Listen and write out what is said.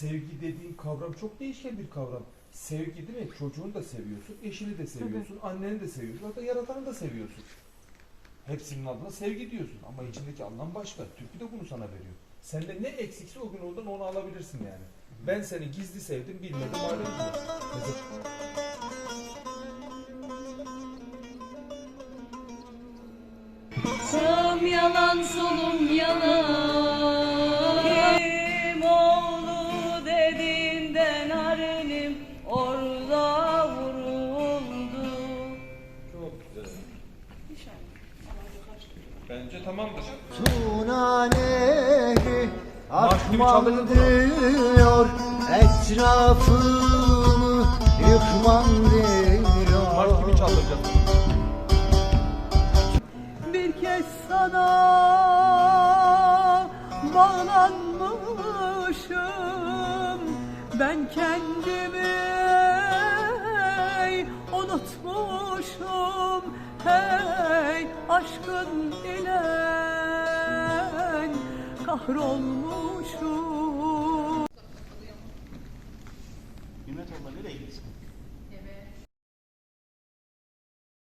sevgi dediğin kavram çok değişken bir kavram. Sevgi değil mi? Çocuğunu da seviyorsun, eşini de seviyorsun, anneni de seviyorsun, hatta yaratanı da seviyorsun. Hepsinin adına sevgi diyorsun ama içindeki anlam başka. Türkü de bunu sana veriyor. Sende ne eksikse o gün oradan onu alabilirsin yani. Ben seni gizli sevdim, bilmedim. Mesela Sağım yalan solum orada vuruldu çok güzel. Bence tamamdır. Tuna nehri mı? diyor Etrafımı yıkmam diyor Marş gibi çaldıracağım. bir kez sana bağlanmışım ben kendimi olmuşum hey aşkın ile kahrolmuşum. Nimet abla nereye gitsin?